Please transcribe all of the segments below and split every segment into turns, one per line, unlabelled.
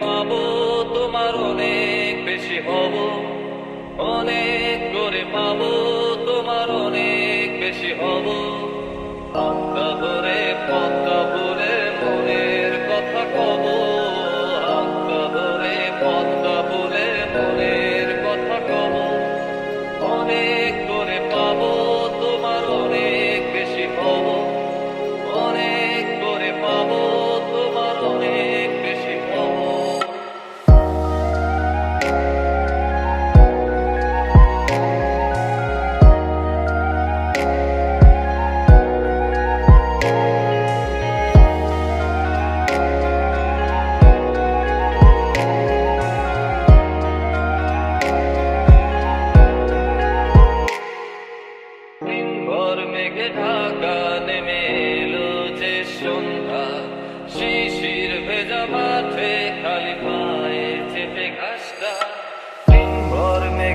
পাবো তোমার অনেক বেশি হব অনেক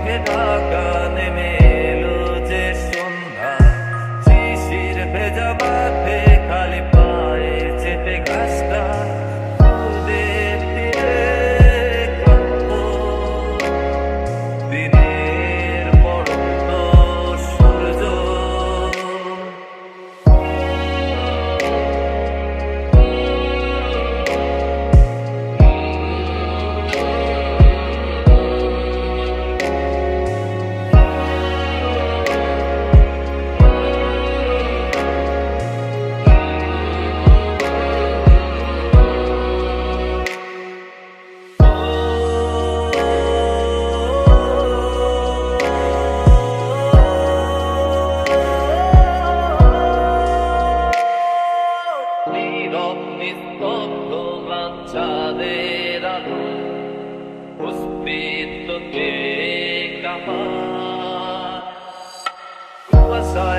जगदा Duas horas.